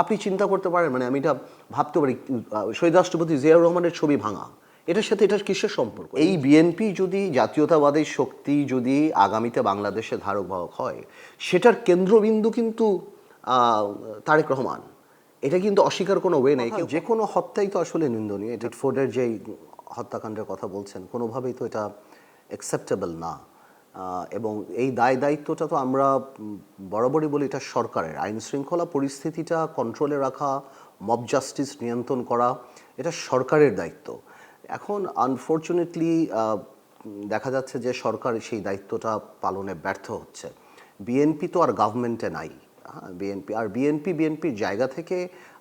আপনি চিন্তা করতে পারেন মানে আমি এটা ভাবতে পারি শহীদ রাষ্ট্রপতি জিয়াউর রহমানের ছবি ভাঙা এটার সাথে এটার কিসের সম্পর্ক? এই বিএনপি যদি জাতীয়তাবাদের শক্তি যদি আগামীতে বাংলাদেশে ধারক বাহক হয় সেটার কেন্দ্রবিন্দু কিন্তু তারেক রহমান। এটা কিন্তু অস্বীকার কোনো ওয়ে নেই যে কোনো হত্যাই তো আসলে নিন্দনীয়। এটা ফোর্ডের যেই হত্যাকাণ্ডের কথা বলছেন কোনোভাবেই তো এটা অ্যাকসেপ্টেবল না। এবং এই দায় দায়িত্বটা তো আমরা বরাবরই বলি এটা সরকারের। আইন শৃঙ্খলা পরিস্থিতিটা কন্ট্রোলে রাখা মব জাস্টিস নিয়ন্ত্রণ করা, এটা সরকারের দায়িত্ব। এখন আনফর্চুনেটলি দেখা যাচ্ছে যে সরকার সেই দায়িত্বটা পালনে ব্যর্থ হচ্ছে। বিএনপি তো আর গভর্নমেন্টে নাই। বিএনপি আর বিএনপি বিএনপির জায়গা থেকে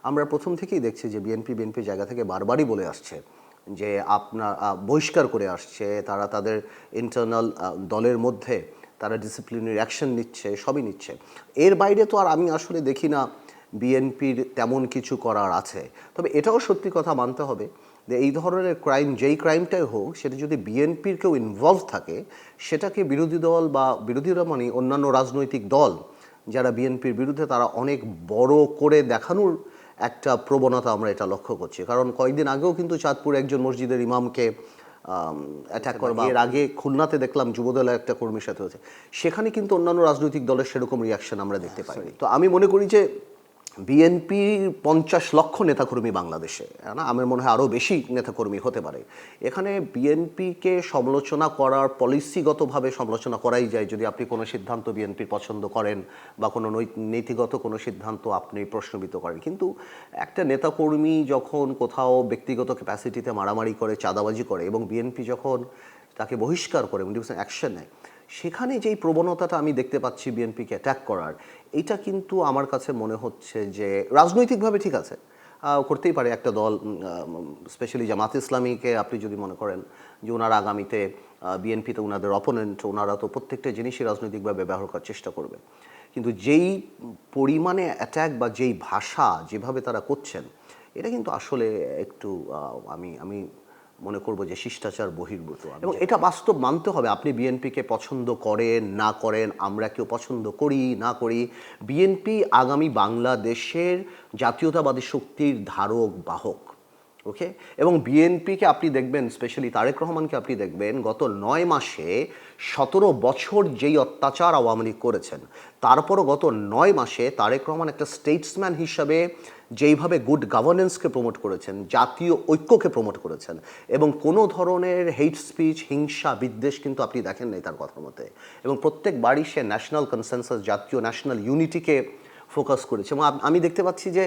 আমরা প্রথম থেকেই দেখছি যে বিএনপি বিএনপির জায়গা থেকে বারবারই বলে আসছে যে আপনার বহিষ্কার করে আসছে, তারা তাদের ইন্টারনাল দলের মধ্যে তারা ডিসিপ্লিনারি অ্যাকশন নিচ্ছে, সবই নিচ্ছে। এর বাইরে তো আর আমি আসলে দেখি না বিএনপির তেমন কিছু করার আছে। তবে এটাও সত্যি কথা মানতে হবে যে এই ধরনের ক্রাইম যেই ক্রাইমটাই হোক, সেটা যদি বিএনপির কেউ ইনভলভ থাকে, সেটাকে বিরোধী দল বা বিরোধীরা মানে অন্যান্য রাজনৈতিক দল, যারা বিএনপির বিরুদ্ধে তারা অনেক বড় করে দেখানোর একটা প্রবণতা আমরা এটা লক্ষ্য করছি। কারণ কয়েকদিন আগেও কিন্তু চাঁদপুর একজন মসজিদের ইমামকে অ্যাটাক করবা এর আগে খুলনাতে দেখলাম যুবদলের একটা কর্মীর সাথে হয়েছে। সেখানে কিন্তু অন্যান্য রাজনৈতিক দলের সেরকম রিয়াকশন আমরা দেখতে পাই তো আমি মনে করি যে বিএনপির পঞ্চাশ লক্ষ নেতাকর্মী বাংলাদেশে না? আমার মনে হয় আরও বেশি নেতাকর্মী হতে পারে। এখানে বিএনপিকে সমালোচনা করার পলিসিগতভাবে সমালোচনা করাই যায়, যদি আপনি কোনো সিদ্ধান্ত বিএনপির পছন্দ করেন বা কোনো নীতিগত কোনো সিদ্ধান্ত আপনি প্রশ্নবিত করেন। কিন্তু একটা নেতাকর্মী যখন কোথাও ব্যক্তিগত ক্যাপাসিটিতে মারামারি করে, চাঁদাবাজি করে এবং বিএনপি যখন তাকে বহিষ্কার করে এবং অ্যাকশন নেয় সেখানে যেই প্রবণতাটা আমি দেখতে পাচ্ছি বিএনপিকে অ্যাটাক করার, এটা কিন্তু আমার কাছে মনে হচ্ছে যে রাজনৈতিকভাবে ঠিক আছে। করতেই পারে একটা দল স্পেশালি জামাত ইসলামীকে আপনি যদি মনে করেন যে ওনারা আগামীতে বিএনপিতে ওনাদের অপোনেন্ট ওনারা তো প্রত্যেকটা জিনিসই রাজনৈতিকভাবে ব্যবহার করার চেষ্টা করবে। কিন্তু যেই পরিমাণে অ্যাট্যাক বা যেই ভাষা যেভাবে তারা করছেন, এটা কিন্তু আসলে একটু আমি আমি মনে করব যে শিষ্টাচার বহির্ভূত। এবং এটা বাস্তব মানতে হবে আপনি বিএনপিকে পছন্দ করেন না করেন আমরা কেউ পছন্দ করি না করি বিএনপি আগামী বাংলাদেশের জাতীয়তাবাদী শক্তির ধারক বাহক। ওকে এবং বিএনপিকে আপনি দেখবেন স্পেশালি তারেক রহমানকে আপনি দেখবেন, গত নয় মাসে সতেরো বছর যেই অত্যাচার আওয়ামী লীগ করেছেন, তারপরও গত নয় মাসে তারেক রহমান একটা স্টেটসম্যান হিসাবে যেইভাবে গুড গভর্নেন্সকে প্রমোট করেছেন, জাতীয় ঐক্যকে প্রমোট করেছেন, এবং কোনো ধরনের হেট স্পিচ হিংসা, বিদ্বেষ কিন্তু আপনি দেখেন নাই তার কথার মতে এবং প্রত্যেক বাড়ি সে ন্যাশনাল কনসেনসাস জাতীয় ন্যাশনাল ইউনিটিকে ফোকাস করেছে। এবং আমি দেখতে পাচ্ছি যে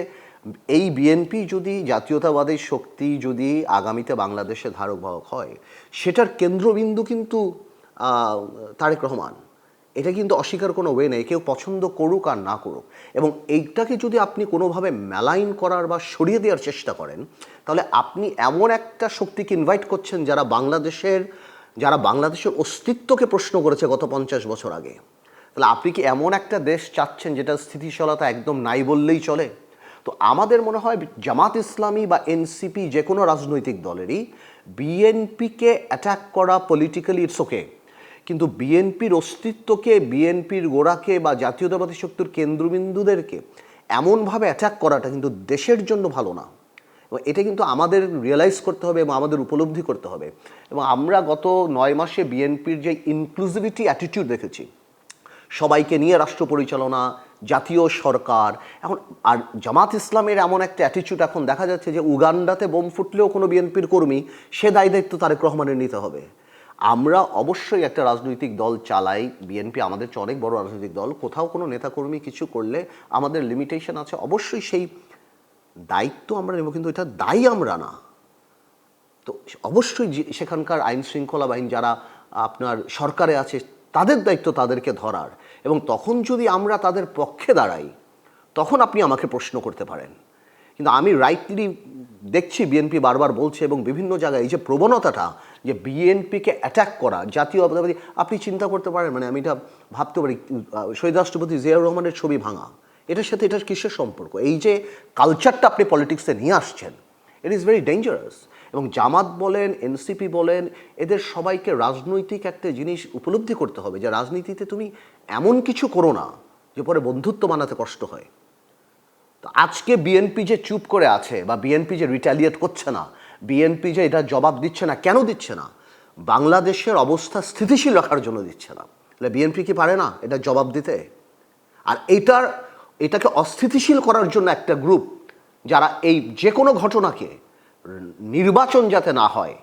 এই বিএনপি যদি জাতীয়তাবাদী শক্তি যদি আগামীতে বাংলাদেশে ধারক বাহক হয়, সেটার কেন্দ্রবিন্দু কিন্তু তারেক রহমান। এটা কিন্তু অস্বীকার কোনো ওয়ে নেই, কেউ পছন্দ করুক আর না করুক। এবং এইটাকে যদি আপনি কোনোভাবে মেলাইন করার বা সরিয়ে দেওয়ার চেষ্টা করেন, তাহলে আপনি এমন একটা শক্তিকে ইনভাইট করছেন যারা বাংলাদেশের যারা বাংলাদেশের অস্তিত্বকে প্রশ্ন করেছে গত পঞ্চাশ বছর আগে। তাহলে আপনি কি এমন একটা দেশ চাচ্ছেন যেটা স্থিতিশীলতা একদম নাই বললেই চলে? তো আমাদের মনে হয় জামাত ইসলামী বা এনসিপি যে কোনো রাজনৈতিক দলেরই বিএনপিকে অ্যাটাক করা পলিটিক্যালি ইটস ওকে কিন্তু বিএনপির অস্তিত্বকে, বিএনপির গোড়াকে বা জাতীয়তাবাদী শক্তির কেন্দ্রবিন্দুদেরকে এমনভাবে অ্যাটাক করাটা কিন্তু দেশের জন্য ভালো না। এবং এটা কিন্তু আমাদের রিয়েলাইজ করতে হবে এবং আমাদের উপলব্ধি করতে হবে। এবং আমরা গত নয় মাসে বিএনপির যে ইনক্লুসিভিটি অ্যাটিটিউড দেখেছি, সবাইকে নিয়ে রাষ্ট্র পরিচালনা জাতীয় সরকার। এখন, আর জামাত ইসলামের এমন একটা অ্যাটিটিউড এখন দেখা যাচ্ছে যে, উগান্ডাতে বোম ফুটলেও কোনো বিএনপির কর্মী, সে দায় দায়িত্ব তারেক রহমানের নিতে হবে। আমরা অবশ্যই একটা রাজনৈতিক দল চালাই। বিএনপি আমাদের চেয়ে অনেক বড় রাজনৈতিক দল। কোথাও কোনো নেতাকর্মী কিছু করলে আমাদের লিমিটেশন আছে। অবশ্যই সেই দায়িত্ব আমরা নেব, কিন্তু এটা দায়ী আমরা না। তো অবশ্যই সেখানকার আইন শৃঙ্খলা বাহিনী যারা আপনার সরকারে আছে তাদের দায়িত্ব তাদেরকে ধরার। এবং তখন যদি আমরা তাদের পক্ষে দাঁড়াই, তখন আপনি আমাকে প্রশ্ন করতে পারেন। কিন্তু আমি রাইটলি দেখছি বিএনপি বারবার বলছে এবং বিভিন্ন জায়গায় এই যে প্রবণতাটা যে বিএনপিকে অ্যাটাক করা, জাতীয় আপনি চিন্তা করতে পারেন মানে আমি এটা ভাবতে পারি, শহীদ রাষ্ট্রপতি জিয়াউর রহমানের ছবি ভাঙা। এটার সাথে এটার কিসের সম্পর্ক? এই যে কালচারটা আপনি পলিটিক্সে নিয়ে আসছেন ইট ইজ ভেরি ডেঞ্জারাস এবং জামাত বলেন, এনসিপি বলেন, এদের সবাইকে রাজনৈতিক একটা জিনিস উপলব্ধি করতে হবে যে রাজনীতিতে তুমি এমন কিছু করো না যে পরে বন্ধুত্ব বানাতে কষ্ট হয়। তো আজকে বিএনপি যে চুপ করে আছে বা বিএনপি যে রিটালিয়েট করছে না, বিএনপি যে এটা জবাব দিচ্ছে না, কেন দিচ্ছে না? বাংলাদেশের অবস্থা স্থিতিশীল রাখার জন্য দিচ্ছে না। তাহলে বিএনপি কি পারে না এটা জবাব দিতে? আর এইটার এটাকে অস্থিতিশীল করার জন্য একটা গ্রুপ যারা এই যে কোনো ঘটনাকে নির্বাচন যাতে না হয়,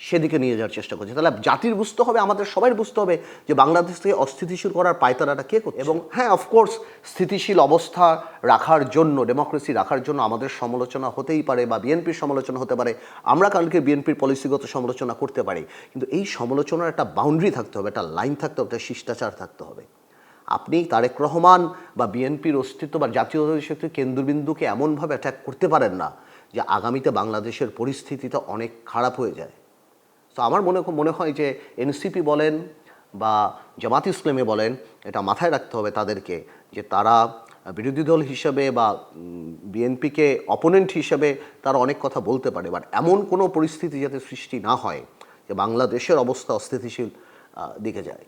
সেদিকে নিয়ে যাওয়ার চেষ্টা করছে। তাহলে জাতির বুঝতে হবে, আমাদের সবাই বুঝতে হবে যে বাংলাদেশ থেকে অস্থিতিশীল করার পায়তারাটা কে করছে। এবং হ্যাঁ অফকোর্স স্থিতিশীল অবস্থা রাখার জন্য ডেমোক্রেসি রাখার জন্য আমাদের সমালোচনা হতেই পারে বা বিএনপির সমালোচনা হতে পারে। আমরা কালকে বিএনপির পলিসিগত সমালোচনা করতে পারি। কিন্তু এই সমালোচনার একটা বাউন্ডারি থাকতে হবে, একটা লাইন থাকতে হবে, একটা শিষ্টাচার থাকতে হবে। আপনি তারেক রহমান বা বিএনপির অস্তিত্ব বা জাতীয় শক্তির কেন্দ্রবিন্দুকে এমনভাবে অ্যাটাক করতে পারেন না যে আগামীতে বাংলাদেশের পরিস্থিতিটা অনেক খারাপ হয়ে যায়। তো আমার মনে মনে হয় যে এনসিপি বলেন বা জামাত ইসলামে বলেন, এটা মাথায় রাখতে হবে তাদেরকে যে তারা বিরোধী দল হিসেবে বা বিএনপিকে অপোনেন্ট হিসেবে তারা অনেক কথা বলতে পারে। বাট এমন কোনো পরিস্থিতি যাতে সৃষ্টি না হয় যে বাংলাদেশের অবস্থা অস্থিতিশীল দিকে যায়।